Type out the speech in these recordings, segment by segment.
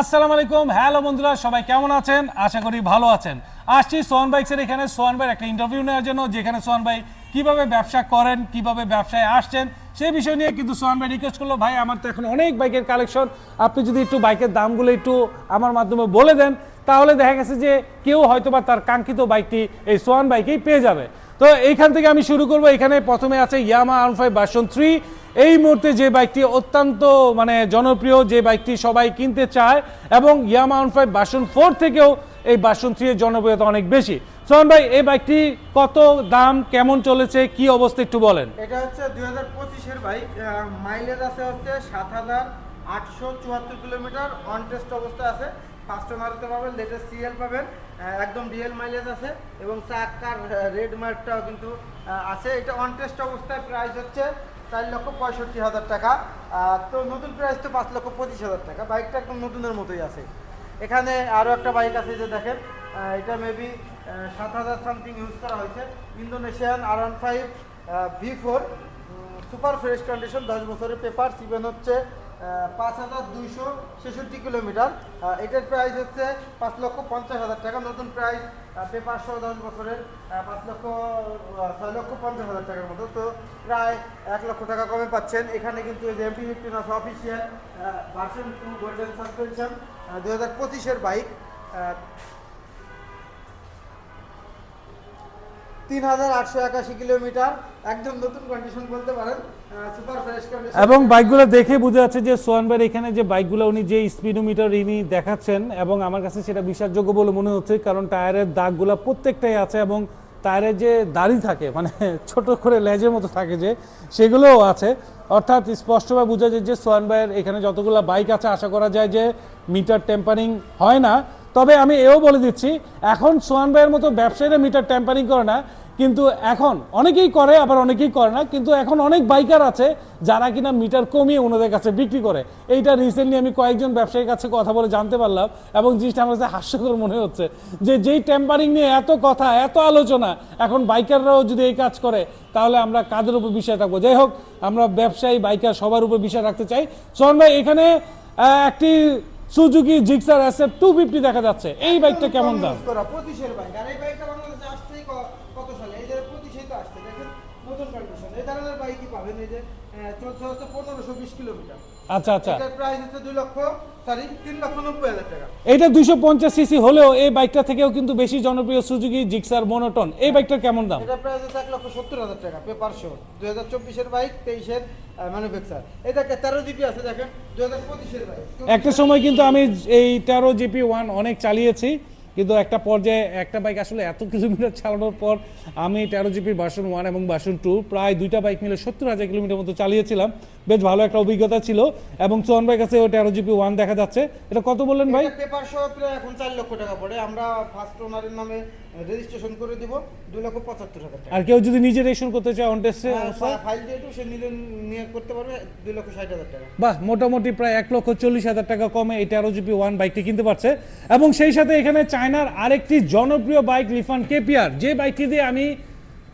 আসসালামু আলাইকুম। হ্যালো বন্ধুরা, সবাই কেমন আছেন? আশা করি ভালো আছেন। আসছি সোহান বাইকসের এখানে। সোহান ভাইয়ের একটা ইন্টারভিউ নেওয়ার জন্য, যেখানে সোহান ভাই কীভাবে ব্যবসা করেন, কীভাবে ব্যবসায় আসছেন সেই বিষয় নিয়ে কিন্তু সোহান ভাই রিকোয়েস্ট করল। ভাই, আমার তো এখন অনেক বাইকের কালেকশন আপনি যদি একটু বাইকের দামগুলো একটু আমার মাধ্যমে বলে দেন, তাহলে দেখা গেছে যে কেউ হয়তো বা তার কাঙ্ক্ষিত বাইকটি এই সোহান বাইকেই পেয়ে যাবে। তো এইখান থেকে আমি শুরু করব। এখানে প্রথমে আছে ইয়ামা আন ফাইভ ভার্সন থ্রি এই মুহূর্তে যে বাইকটি অত্যন্ত মানে জনপ্রিয়, যে বাইকটি সবাই কিনতে চায় এবং ইয়ামা আন ফাইভ বাসন ফোর থেকেও এই বাসন থ্রি এর জনপ্রিয়তা অনেক বেশি। সোহান ভাই, এই বাইকটি কত দাম, কেমন চলেছে, কি অবস্থা একটু বলেন। এটা হচ্ছে দুই হাজার পঁচিশের বাইক মাইলেজ আছে হচ্ছে সাত হাজার আটশো চুয়াত্তর কিলোমিটার অন টেস্ট অবস্থা আছে। ফার্স্ট ওনারতে পাবেন লেটেস্ট সিরিয়াল পাবেন একদম রিয়েল মাইলেজ আছে এবং চাকার রেড মার্কটাও কিন্তু আছে। এটা অন টেস্ট অবস্থায় প্রাইস হচ্ছে চার লক্ষ পঁয়ষট্টি হাজার টাকা তো নতুন প্রাইস তো পাঁচ লক্ষ পঁচিশ হাজার টাকা। বাইকটা একদম নতুনের মতোই আছে। এখানে আরও একটা বাইক আছে যে দেখেন এটা মেবি সাত হাজার সামথিং ইউজ করা হয়েছে। ইন্দোনেশিয়ান আর one five V four super fresh condition দশ বছরের পেপার সিভেন হচ্ছে পাঁচ হাজার দুইশো ছেষট্টি কিলোমিটার। এটার প্রাইস হচ্ছে পাঁচ লক্ষ পঞ্চাশ হাজার টাকা। নতুন প্রাইস পেপার সহ দশ বছরের পাঁচ লক্ষ ছয় লক্ষ পঞ্চাশ হাজার টাকার মতো। তো প্রায় এক লক্ষ টাকা কমে পাচ্ছেন। এখানে কিন্তু এই যে MP fifteen of official version two golden suspension দু হাজার পঁচিশের বাইক তিন হাজার আটশো একাশি কিলোমিটার এবং বাইকগুলো দেখে বোঝা যাচ্ছে যে ভাইয়ের এখানে যে বাইকগুলো উনি যে স্পিডোমিটার ইনি দেখাচ্ছেন, এবং আমার কাছে সেটা বিশ্বাসযোগ্য বলে মনে হচ্ছে, কারণ টায়ারের দাগগুলো প্রত্যেকটাই আছে এবং টায়ারের যে দাড়ি থাকে মানে ছোট করে লেজের মতো থাকে যে, সেগুলোও আছে। অর্থাৎ স্পষ্টভাবে বোঝা যায় যে সোহান ভাইয়ের এখানে যতগুলো বাইক আছে, আশা করা যায় যে মিটার টেম্পারিং হয় না। তবে আমি এও বলে দিচ্ছি, এখন সোহান ভাইয়ের মতো ব্যবসায়ীরা মিটার টেম্পারিং করে না, কিন্তু এখন অনেকেই করে, আবার অনেকেই করে না, কিন্তু এখন অনেক বাইকার আছে যারা কিনা মিটার কমিয়ে ওনাদের কাছে বিক্রি করে। এইটা রিসেন্টলি আমি কয়েকজন ব্যবসায়ীর কাছে কথা বলে জানতে পারলাম এবং জিনিসটা আমার কাছে হাস্যকর মনে হচ্ছে যে যেই টেম্পারিং নিয়ে এত কথা, এত আলোচনা, এখন বাইকাররাও যদি এই কাজ করে, তাহলে আমরা কাদের উপর বিষয় রাখব? যাই হোক, আমরা ব্যবসায়ী বাইকার সবার উপর বিষয় রাখতে চাই। সোহন ভাই, এখানে একটি Suzuki Gixxer SF two fifty দেখা যাচ্ছে। এই বাইকটা কেমন দাম? করা পঁচিশের বাইক। আর এই বাইকটা বাংলাদেশে আসছে কত সালে? এই যে পঁচিশেই তো আসছে দেখেন নতুন কন্ডিশন এই ধরনের বাইকই পাবেন এই যে চলছে হচ্ছে পনেরোশো বিশ কিলোমিটার। আচ্ছা আচ্ছা। এটার প্রাইস হচ্ছে লক্ষ সরি তিন লক্ষ হাজার টাকা। এটা সিসি হলেও এই বাইকটা থেকেও কিন্তু বেশি জনপ্রিয় সুজুকি জিক্সার মোনোটন এই বাইকটার কেমন দাম? এটা প্রাইস হচ্ছে লক্ষ সত্তর হাজার টাকা পেপার শো দুই হাজার চব্বিশের বাইক তেইশের ম্যানুফ্যাকচার এই দেখেন তেরো জিপি আছে দেখেন দুই হাজার বাইক একটা সময় কিন্তু আমি এই তেরো জিপি ওয়ান অনেক চালিয়েছি কিন্তু একটা পর্যায়ে একটা বাইক আসলে এত কিলোমিটার চালানোর পর আমি তেরো জিপি ভার্সন ওয়ান এবং ভার্সন টু প্রায় দুইটা বাইক মিলে সত্তর হাজার কিলোমিটার মতো চালিয়েছিলাম। বেশ ভালো একটা অভিজ্ঞতা ছিল। এবং সোহান ভাই কাছে ও তেরো জিপি ওয়ান দেখা যাচ্ছে। এটা কত বললেন ভাই? পেপার শো প্রায় এখন চার লক্ষ টাকা পড়ে। আমরা ফার্স্ট ওনারের নামে রেজিস্ট্রেশন করে দিব দুই লক্ষ পঁচাত্তর হাজার টাকা। আর কেউ যদি নিজে রেশন করতে চায় অন টেস্টে ফাইল দিয়ে তো সে নিজে নিয়ে করতে পারবে দুই লক্ষ ষাট হাজার টাকা। বাহ মোটামুটি প্রায় এক লক্ষ চল্লিশ হাজার টাকা কমে এই তেরো জিপি ওয়ান বাইকটি কিনতে পারছে। এবং সেই সাথে এখানে চায়নার আরেকটি জনপ্রিয় বাইক লিফান কেপিআর যে বাইকটি দিয়ে আমি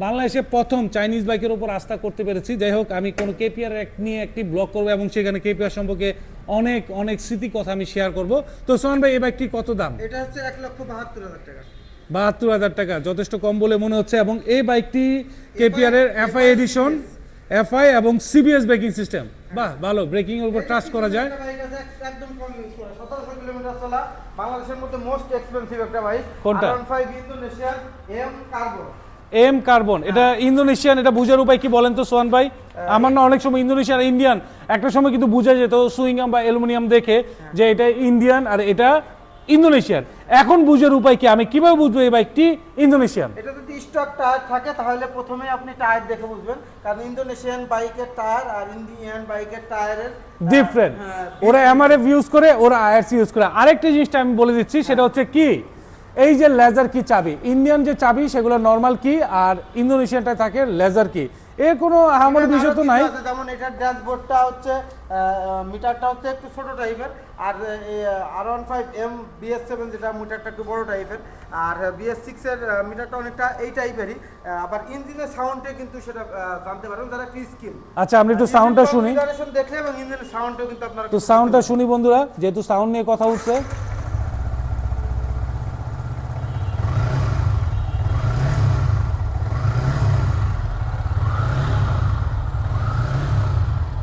বাংলাদেশে প্রথম চাইনিজ বাইকের উপর আস্থা করতে পেরেছি। যাই হোক আমি কোনো কেপিআর নিয়ে একটি ব্লগ করব এবং সেখানে কেপিআর সম্পর্কে অনেক অনেক স্মৃতি কথা আমি শেয়ার করব। তো সোহান ভাই এই বাইকটি কত দাম? এটা হচ্ছে এক লক্ষ বাহাত্তর হাজার টাকা। বাহাত্তর হাজার টাকা যথেষ্ট কম বলে মনে হচ্ছে। এবং এই বাইকটি কেপিআর এর এফআই এডিশন এফআই এবং সিবিএস ব্রেকিং সিস্টেম বাহ ভালো ব্রেকিং এর উপর ট্রাস্ট করা যায়। একদম কম ইউজ করা। সতেরোশো কিলোমিটার চলা বাংলাদেশের মধ্যে মোস্ট এক্সপেন্সিভ একটা বাইক। কোনটা? Indonesian M carbon M carbon এটা ইন্দোনেশিয়ান এটা বুঝার উপায় কি বলেন তো সোহান ভাই? আমার না অনেক সময় ইন্দোনেশিয়ান ইন্ডিয়ান একটা সময় কিন্তু বোঝা যেত সুইংগাম বা অ্যালুমিনিয়াম দেখে যে এটা ইন্ডিয়ান আর এটা ইন্দোনেশিয়ান। এখন বুঝার উপায় কি? আমি কীভাবে বুঝব এই বাইকটি ইন্দোনেশিয়ান? এটা যদি স্টক টায়ার থাকে তাহলে প্রথমে আপনি টায়ার দেখে বুঝবেন। কারণ ইন্দোনেশিয়ান বাইকের টায়ার আর ইন্ডিয়ান বাইকের টায়ারের ডিফারেন্ট হ্যাঁ, ওরা এমআরএফ ইউজ করে ওরা আইআরসি ইউজ করে। আরেকটা জিনিসটা আমি বলে দিচ্ছি সেটা হচ্ছে কি? এই যে লেজার কি চাবি ইন্ডিয়ান যে চাবি সেগুলো নর্মাল কি আর ইন্দোনেশিয়ানটা থাকে লেজার কি এর কোনো আমার বিষয় তো নাই। যেমন এটার ড্যাশবোর্ডটা হচ্ছে মিটারটা হচ্ছে একটু ছোট টাইপের আর R one five M BS seven যেটা মিটারটা একটু বড় টাইপের আর বিএস সিক্সের মিটারটা অনেকটা এই টাইপেরই আবার ইঞ্জিনের সাউন্ডে কিন্তু সেটা জানতে পারবেন যারা কি স্কিল আচ্ছা আমরা একটু সাউন্ডটা শুনি। দেখলে এবং ইঞ্জিনের সাউন্ডও কিন্তু আপনারা তো সাউন্ডটা শুনি বন্ধুরা যেহেতু সাউন্ড নিয়ে কথা উঠছে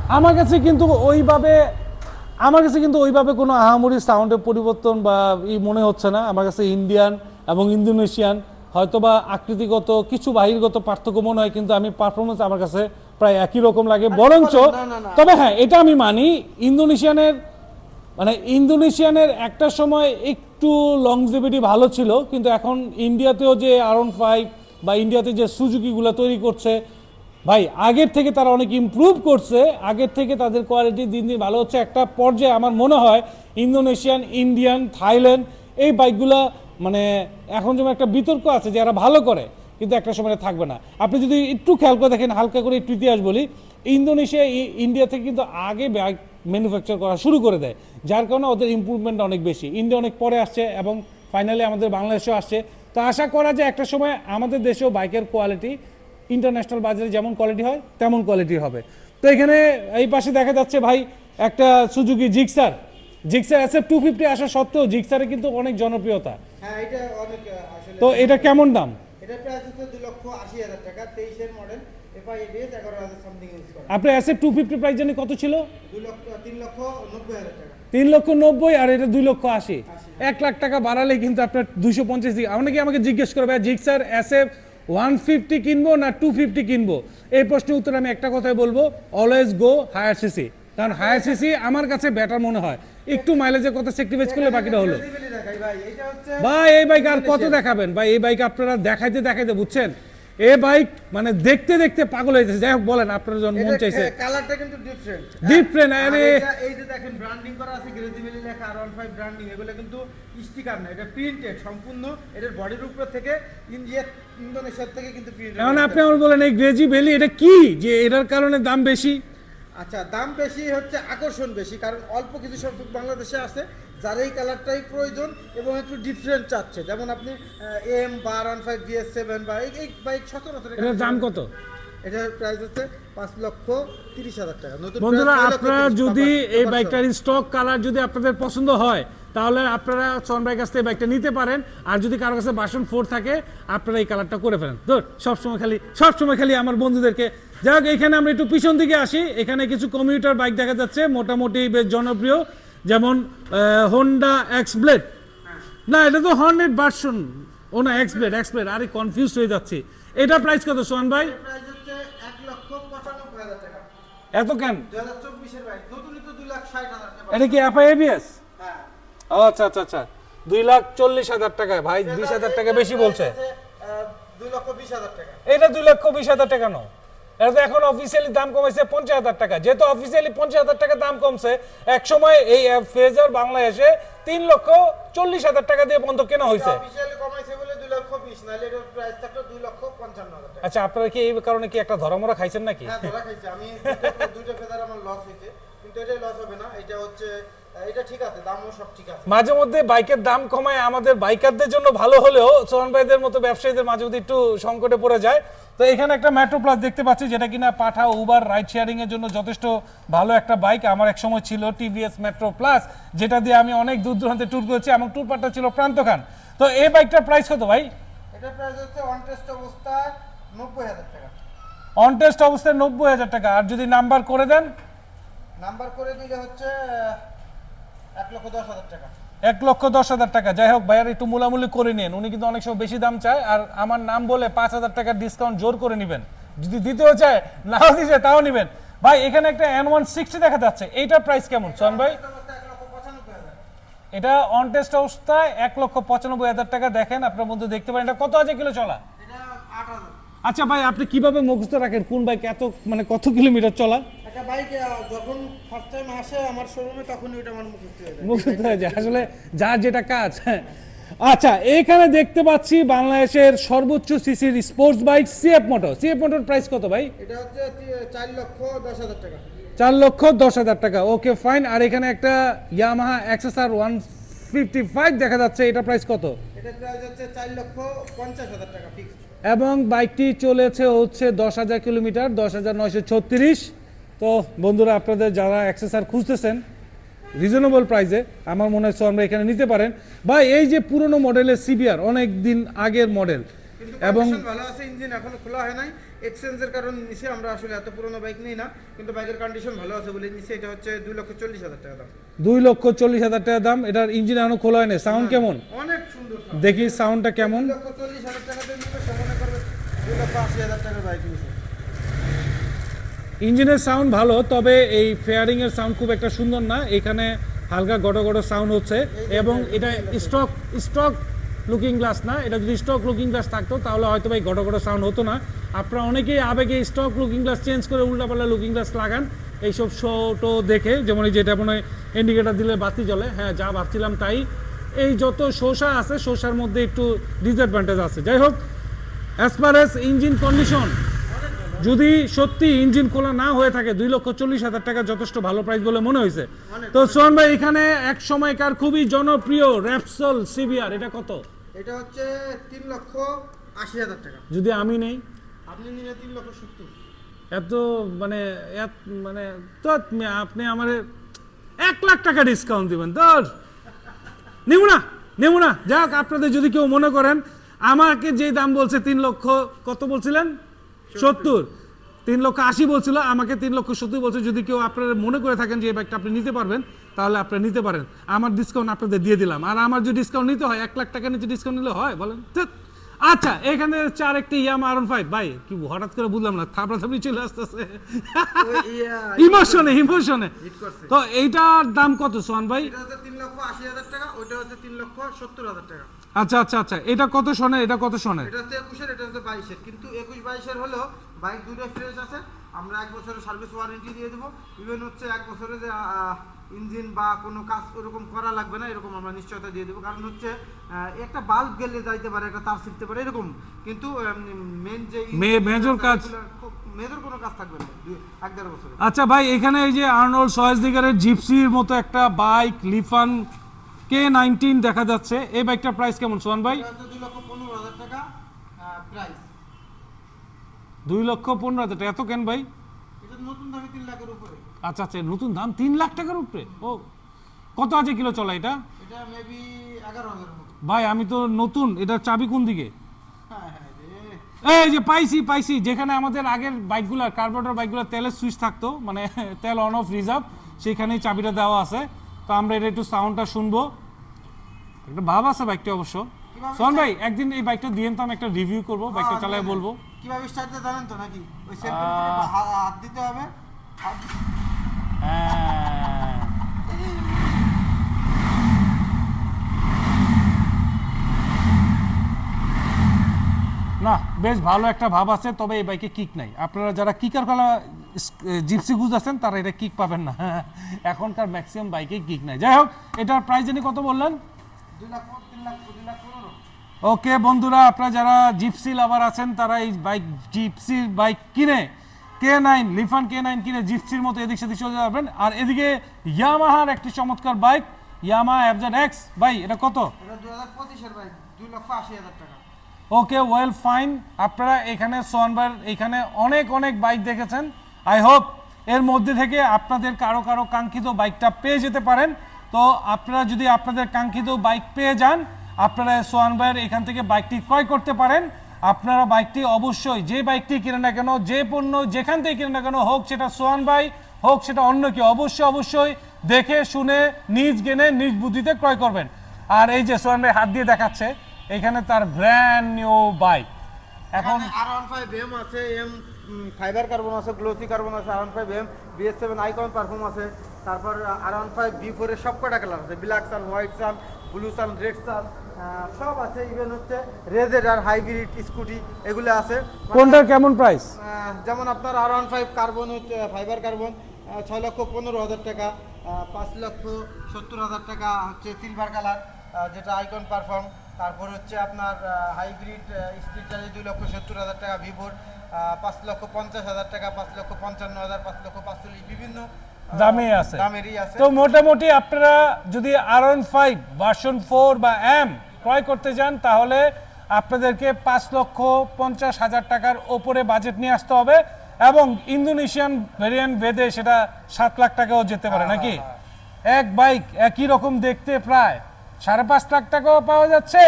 আমার কাছে কিন্তু ওইভাবে আমার কাছে কিন্তু ওইভাবে কোনো আহামরি সাউন্ডের পরিবর্তন বা ই মনে হচ্ছে না আমার কাছে ইন্ডিয়ান এবং ইন্দোনেশিয়ান হয়তোবা আকৃতিগত কিছু বাহিরগত পার্থক্য মনে হয় কিন্তু আমি পারফরমেন্স আমার কাছে প্রায় একই রকম লাগে বরঞ্চ না, না। তবে হ্যাঁ এটা আমি মানি ইন্দোনেশিয়ানের মানে ইন্দোনেশিয়ানের একটা সময় একটু লংজিভিটি ভালো ছিল কিন্তু এখন ইন্ডিয়াতেও যে আরন ফাইভ বা ইন্ডিয়াতে যে সুজুকিগুলো তৈরি করছে ভাই, আগের থেকে তারা অনেক ইমপ্রুভ করছে, আগের থেকে তাদের কোয়ালিটি দিন দিন ভালো হচ্ছে। একটা পর্যায়ে আমার মনে হয় ইন্দোনেশিয়ান, ইন্ডিয়ান, থাইল্যান্ড, এই বাইকগুলো মানে এখন যেমন একটা বিতর্ক আছে যে এরা ভালো করে, কিন্তু একটা সময় থাকবে না। আপনি যদি একটু খেয়াল করে দেখেন, হালকা করে একটু ইতিহাস বলি, ইন্দোনেশিয়া ইন্ডিয়া থেকে কিন্তু আগে বাইক ম্যানুফ্যাকচার করা শুরু করে দেয়, যার কারণে ওদের ইম্প্রুভমেন্ট অনেক বেশি। ইন্ডিয়া অনেক পরে আসছে এবং ফাইনালি আমাদের বাংলাদেশেও আসছে। তো আশা করা যায় একটা সময় আমাদের দেশেও বাইকের কোয়ালিটি ইন্টারন্যাশনাল বাজারে যেমন কোয়ালিটি হয় তেমন কোয়ালিটি হবে। তো এখানে এই পাশে দেখা যাচ্ছে ভাই একটা Suzuki Gixxer. Gixxer SF two fifty আসা সত্ত্বেও জিক্সারের কিন্তু অনেক জনপ্রিয়তা। হ্যাঁ এটা অনেক আসলে তো এটা কেমন দাম? আপনার এসএফ টু ফিফটি প্রাইস জানি কত ছিল? তিন লক্ষ নব্বই হাজার টাকা। তিন লক্ষ নব্বই আর এটা দুই লক্ষ আশি। এক লাখ টাকা বাড়ালে কিন্তু আপনার দুশো পঞ্চাশ দিকে অনেকে আমাকে জিজ্ঞেস করবে জিক্সার এফ ওয়ান ফিফটি কিনবো না টু ফিফটি কিনবো? এই প্রশ্নের উত্তর আমি একটা কথাই বলব অলওয়েজ গো হায়ার সিসি কারণ হায়ার সিসি আমার কাছে বেটার মনে হয়। একটু মাইলেজের কথা সেক্রিফাইস করলে বাকিটা হলো। ভাই এই বাইক আর কত দেখাবেন? ভাই এই বাইক আপনারা দেখাইতে দেখাইতে বুঝছেন? এই বাইক মানে দেখতে দেখতে পাগল হয়ে যাচ্ছে যাই হোক বলেন আপনার যখন মন চাইছে। কালারটা কিন্তু ডিফারেন্ট ডিফারেন্ট আরে। এই যে দেখেন ব্র্যান্ডিং করা আছে গ্রেজিবিলি লেখা আর ওয়ান ফাইভ ব্র্যান্ডিং এগুলো কিন্তু স্টিকার না এটা প্রিন্টেড সম্পূর্ণ এটার বডির উপর থেকে ইন্ডিয়া ইন্দোনেশিয়া থেকে কিন্তু প্রিন্টেড এখন আপনি আমার বলেন এই গ্রেজি ভ্যালি এটা কি? যে এটার কারণে দাম বেশি? আচ্ছা দাম বেশি হচ্ছে আকর্ষণ বেশি কারণ অল্প কিছু সংখ্যক বাংলাদেশে আছে যার এই কালারটাই প্রয়োজন এবং একটু ডিফারেন্ট চাচ্ছে। যেমন আপনি এম বা ওয়ান ফাইভ বিএস সেভেন বা এই বাইক সচরাচর এটার দাম কত? এটার প্রাইস হচ্ছে পাঁচ লক্ষ তিরিশ হাজার টাকা। নতুন বন্ধুরা আপনারা যদি এই বাইকটার স্টক কালার যদি আপনাদের পছন্দ হয় তাহলে আপনারা সন বাইক কাছ থেকে বাইকটা নিতে পারেন। আর যদি কারও কাছে বাসন ফোর থাকে আপনারা এই কালারটা করে ফেলেন। ধর সবসময় খালি সবসময় খালি আমার বন্ধুদেরকে যাই এখানে আমরা একটু পিছন দিকে আসি। এখানে কিছু কমিউটার বাইক দেখা যাচ্ছে মোটামুটি বেশ জনপ্রিয়। যেমন হোন্ডা এক্স ব্লেড না এটা তো হর্নেট ভার্সন ও না এক্স ব্লেড এক্স ব্লেড আরে কনফিউজ হয়ে যাচ্ছি। এটা প্রাইস কত সোহান ভাই? এত কেন? এটা কি এফআই এবিএস হ্যাঁ। আচ্ছা আচ্ছা আচ্ছা। দুই লাখ চল্লিশ হাজার টাকা ভাই বিশ হাজার টাকা বেশি বলছে। দুই লক্ষ বিশ হাজার টাকা। এটা দুই লক্ষ বিশ হাজার টাকা নো এটা তো এখন অফিসিয়ালি দাম কমেছে পঞ্চাশ হাজার টাকা। যেহেতু অফিসিয়ালি পঞ্চাশ হাজার টাকা দাম কমছে এক সময় এই বাংলাদেশে তিন লক্ষ চল্লিশ হাজার টাকা দিয়ে বন্ধ কেনা হয়েছে আচ্ছা আপনারা কি এই কারণে কি একটা ধরামরা খাইছেন নাকি? হ্যাঁ আমি ফেদার আমার লস হয়েছে কিন্তু লস হবে না। এটা হচ্ছে এটা মাঝে মধ্যে বাইকের দাম কমায় আমাদের বাইকারদের জন্য ভালো হলেও সোহান ভাইদের মতো ব্যবসায়ীদের মাঝে মধ্যে একটু সংকটে পড়ে যায় তো এখানে একটা মেট্রো প্লাস দেখতে পাচ্ছি যেটা কিনা পাঠা উবার রাইড শেয়ারিং এর জন্য যথেষ্ট ভালো একটা বাইক। আমার এক সময় ছিল টিভিএস মেট্রো প্লাস যেটা দিয়ে আমি অনেক দূর দূরান্তে ট্যুর করেছি এবং ট্যুর পার্টটা ছিল প্রান্তখান তো এই বাইকটার প্রাইস কত ভাই? এটার প্রাইস হচ্ছে অন টেস্ট অবস্থায় নব্বই হাজার টাকা। অন টেস্ট অবস্থায় নব্বই হাজার টাকা। আর যদি নাম্বার করে দেন? নাম্বার করে দিলে হচ্ছে এক লক্ষ দশ হাজার টাকা। টাকা। যাই হোক ভাইয়ার একটু মূলামূলি করে নিন উনি কিন্তু অনেক সময় বেশি দাম চায়। আর আমার নাম বলে পাঁচ হাজার টাকার ডিসকাউন্ট জোর করে নেবেন। যদি দিতেও চায় নাও দিতে তাও নেবেন। ভাই এখানে একটা এন ওয়ান সিক্সটি দেখা যাচ্ছে। এইটার প্রাইস কেমন? সোহান ভাই? এটা অন টেস্ট অবস্থায় এক লক্ষ পঁচানব্বই হাজার টাকা দেখেন। আপনার মধ্যে দেখতে পারেন। এটা কত হাজার কিলো চলা? আচ্ছা ভাই আপনি কীভাবে মুখস্থ রাখেন? কোন বাইক এত মানে কত কিলোমিটার চলা? একটা বাইক যখন ফার্স্ট টাইম আসে আমার শোরুমে তখনই ওটা আমার মুখস্থ হয়ে যায়। মুখস্থ হয়ে যায়। আসলে যার যেটা কাজ আচ্ছা এখানে দেখতে পাচ্ছি বাংলাদেশের সর্বোচ্চ সিসির sports bike CF motor CF motor price কত ভাই? এটা হচ্ছে চার লক্ষ দশ হাজার টাকা। চার লক্ষ দশ হাজার টাকা। ওকে ফাইন আর এখানে একটা Yamaha XSR one fifty five দেখা যাচ্ছে। এটা প্রাইস কত? এটা প্রাইস হচ্ছে চার লক্ষ পঞ্চাশ হাজার টাকা ফিক্সড এবং বাইকটি চলেছে হচ্ছে দশ হাজার কিলোমিটার দশ হাজার নয়শো ছত্রিশ। তো বন্ধুরা আপনাদের যারা অ্যাক্সেসার খুঁজতেছেন রিজনেবল প্রাইসে আমার মনে হয় আমরা এখানে নিতে পারেন। বা এই যে পুরনো মডেলের সিবিআর অনেক দিন আগের মডেল এবং ভালো আছে ইঞ্জিন এখনও খোলা হয় নাই। এক্সচেঞ্জের কারণ নিচে আমরা আসলে এত পুরনো বাইক নিই না। কিন্তু বাইকের কন্ডিশন ভালো আছে বলে নিচে এটা হচ্ছে দুই লক্ষ চল্লিশ হাজার টাকা দাম। দুই লক্ষ চল্লিশ হাজার টাকা দাম। এটার ইঞ্জিন এখনও খোলা হয়নি সাউন্ড কেমন? অনেক সুন্দর দেখি সাউন্ডটা কেমন। লক্ষ চল্লিশ হাজার টাকা দিয়ে নিবে করবে দুই লক্ষ আশি হাজার টাকার বাইক নিছে। ইঞ্জিনের সাউন্ড ভালো, তবে এই ফেয়ারিং এর সাউন্ড খুব একটা সুন্দর না। এখানে হালকা গড় গড় সাউন্ড হচ্ছে এবং এটা স্টক স্টক লুকিং গ্লাস না। এটা যদি স্টক লুকিং গ্লাস থাকতো, তাহলে হয়তো ভাই গড় গড় সাউন্ড হতো না। আপনারা অনেকেই আবেগে স্টক লুকিং গ্লাস চেঞ্জ করে উল্টাপাল্টা লুকিং গ্লাস লাগান। এইসব শোটো দেখে, যেমন এই যেটা মনে হয় ইন্ডিকেটার দিলে বাতি জ্বলে হ্যাঁ যা ভাবছিলাম তাই। এই যত শোষা আছে, শোষার মধ্যে একটু ডিসঅ্যাডভান্টেজ আছে। যাই হোক as far as engine condition যদি সত্যি ইঞ্জিন খোলা না হয়ে থাকে দুই লক্ষ চল্লিশ হাজার টাকা যথেষ্ট ভালো প্রাইস বলে মনে হয়েছে। তো সোহান ভাই এখানে এক সময়কার খুবই জনপ্রিয় র্যাপসল সিবিআর এটা কত? এটা হচ্ছে তিন লক্ষ আশি হাজার টাকা। যদি আমি নেই? আপনি নিলে তিন লক্ষ সত্তর। এত মানে এত মানে তো আপনি আমার এক লাখ টাকা ডিসকাউন্ট দিবেন তোর নেব না নেব না। যাক আপনাদের যদি কেউ মনে করেন আমাকে যে দাম বলছে তিন লক্ষ কত বলছিলেন? সত্তর। তিন লক্ষ আশি বলছিল আমাকে তিন লক্ষ সত্তর বলছে যদি কেউ আপনারা মনে করে থাকেন যে এই বাইকটা আপনি নিতে পারবেন তাহলে আপনারা নিতে পারেন। আমার ডিসকাউন্ট আপনাদের দিয়ে দিলাম। আর আমার যদি ডিসকাউন্ট নিতে হয় এক লাখ টাকা নিচে ডিসকাউন্ট নিলে হয়? বলেন। আচ্ছা এখানে চার একটি ইয়াম আর ফাইভ ভাই কি হঠাৎ করে বুঝলাম না থাপড়া থাপড়ি চলে আসতেছে। ইমোশনে ইমোশনে। তো এইটার দাম কত সোহান ভাই? তিন লক্ষ আশি হাজার টাকা ওইটা হচ্ছে তিন লক্ষ সত্তর হাজার টাকা। আচ্ছা আচ্ছা আচ্ছা এটা কত সনের এটা কত সনের? এটা হচ্ছে একুশের এটা হচ্ছে বাইশের। কিন্তু একুশ বাইশের হলো বাইক দুটো ফ্রেশ আছে আমরা এক বছরের সার্ভিস ওয়ারেন্টি দিয়ে দেবো। ইভেন হচ্ছে এক বছরে যে ইঞ্জিন বা কোনো কাজ ওরকম করা লাগবে না এরকম আমরা নিশ্চয়তা দিয়ে দেবো। কারণ হচ্ছে একটা বাল্ব গেলে যাইতে পারে একটা তার ছিটতে পারে এরকম। কিন্তু মেন যে মে- major কাজ? মেজর কোনো কাজ থাকবে না এক দেড় বছরে। আচ্ছা ভাই এখানে এই যে আর্নল্ড সয়েজদিগারের জিপসির মতো একটা বাইক লিফান কে নাইনটিন দেখা যাচ্ছে। এই বাইকটার প্রাইস কেমন সোহান ভাই? দুই লক্ষ পনেরো হাজার টাকা এত কেন ভাই? এটা আচ্ছা আচ্ছা নতুন দাম তিন লাখ টাকার উপরে? ও কত আছে কিলো চলা এটা? এটা ভাই আমি তো নতুন এটার চাবি কোন দিকে? হ্যাঁ হ্যাঁ এই যে। পাইছি পাইছি। যেখানে আমাদের আগের বাইকগুলোর কার্বোরেটর বাইকগুলোর তেলের সুইচ থাকতো মানে তেল অন অফ রিজার্ভ সেখানেই চাবিটা দেওয়া আছে। তো আমরা এটা একটু সাউন্ডটা শুনব। একটা ভাব আছে বাইকটা অবশ্য। সোহন ভাই একদিন এই বাইকটা দিয়ে তো আমি একটা রিভিউ করব বাইকটা চালায়। বলব। কীভাবে স্টার্ট দিতে জানেন তো নাকি? ওই হা- হাত দিতে হবে। হ্যাঁ। না বেশ ভালো একটা ভাব আছে তবে এই বাইকে কিক নাই। আপনারা যারা কিকার কলা জিপসি গুজ আছেন তারা এটা কিক পাবেন না। এখনকার ম্যাক্সিমাম বাইকে কিক নাই। যাই হোক এটার প্রাইস জানি কত বললেন? ওকে বন্ধুরা আপনারা যারা জিপসি লাভার আছেন তারা এই বাইক জিপসির বাইক কিনে কে নাইন লিফান কে নাইন কিনে জিপসির মতো এদিক সেদিক চলে যাবেন। আর এদিকে ইয়ামাহার একটি চমৎকার বাইক ইয়ামা এফজেড এক্স ভাই এটা কত? এটা দু হাজার পঁচিশের বাইক দুই লক্ষ আশি হাজার টাকা। ওকে ওয়েল ফাইন আপনারা এখানে সোয়ানবার এখানে অনেক অনেক বাইক দেখেছেন। আই হোপ এর মধ্যে থেকে আপনাদের কারও কারও কাঙ্ক্ষিত বাইকটা পেয়ে যেতে পারেন। তো আপনারা যদি আপনাদের কাঙ্ক্ষিত বাইক পেয়ে যান, আপনারা সোয়ানবাইয়ের এখান থেকে বাইকটি ক্রয় করতে পারেন। আপনারা বাইকটি অবশ্যই যে বাইকটি কিনে না কেন, যে পণ্য যেখান থেকে কিনে না কেন, হোক সেটা সোয়ান বাই হোক সেটা অন্য কেউ, অবশ্যই অবশ্যই দেখে, শুনে, নিজ গেনে নিজ বুদ্ধিতে ক্রয় করবেন। আর এই যে সোয়ান ভাই হাত দিয়ে দেখাচ্ছে এখানে তার ব্র্যান্ড নিউ বাইক এখন আর ওয়ান ফাইভ এম আছে এম ফাইবার কার্বন আছে গ্লোসি কার্বন আছে R one five M BS seven icon perform আছে তারপর আর ওয়ান ফাইভ বি ফোরের সব কটা কালার আছে black sun white sun blue sun red sun সব আছে ইভেন হচ্ছে রেজেড আর হাইব্রিড স্কুটি এগুলো আছে। মানে, কোনটার কেমন প্রাইস যেমন আপনার আর ওয়ান ফাইভ কার্বন হচ্ছে ফাইবার কার্বন ছয় লক্ষ পনেরো হাজার টাকা পাঁচ লক্ষ সত্তর হাজার টাকা হচ্ছে সিলভার কালার যেটা আইকন পারফর্ম তারপর হচ্ছে আপনার হাইব্রিড স্পিড চার্জ দুই লক্ষ সত্তর হাজার টাকা ভিভোর পাঁচ লক্ষ পঞ্চাশ হাজার টাকা পাঁচ লক্ষ পঞ্চান্ন হাজার পাঁচ লক্ষ পাঁচচল্লিশ বিভিন্ন দামে আছে। দামেরই আছে। তো মোটামুটি আপনারা যদি R one five version four বা এম ক্রয় করতে যান তাহলে আপনাদেরকে পাঁচ লক্ষ পঞ্চাশ হাজার টাকার ওপরে বাজেট নিয়ে আসতে হবে এবং ইন্দোনেশিয়ান ভেরিয়েন্ট ভেদে সেটা সাত লাখ টাকাও যেতে পারে নাকি? এক বাইক একই রকম দেখতে প্রায়। সাড়ে পাঁচ লাখ টাকাও পাওয়া যাচ্ছে,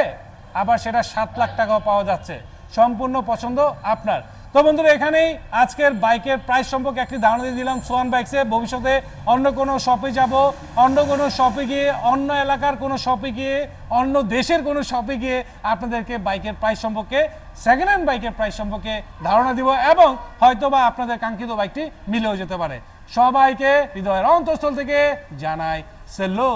আবার সেটা সাত লাখ টাকাও পাওয়া যাচ্ছে। সম্পূর্ণ পছন্দ আপনার। তো বন্ধুরা, এখানেই আজকের বাইকের প্রাইস সম্পর্কে একটি ধারণা দিয়ে দিলাম সোয়ান বাইকসে। ভবিষ্যতে অন্য কোনো শপে যাব, অন্য কোনো শপে গিয়ে, অন্য এলাকার কোনো শপে গিয়ে, অন্য দেশের কোনো শপে গিয়ে আপনাদেরকে বাইকের প্রাইস সম্পর্কে সেকেন্ড হ্যান্ড বাইকের প্রাইস সম্পর্কে ধারণা দিব এবং হয়তোবা আপনাদের কাঙ্ক্ষিত বাইকটি মিলেও যেতে পারে। সবাইকে হৃদয়ের অন্তঃস্থল থেকে জানাই সেলো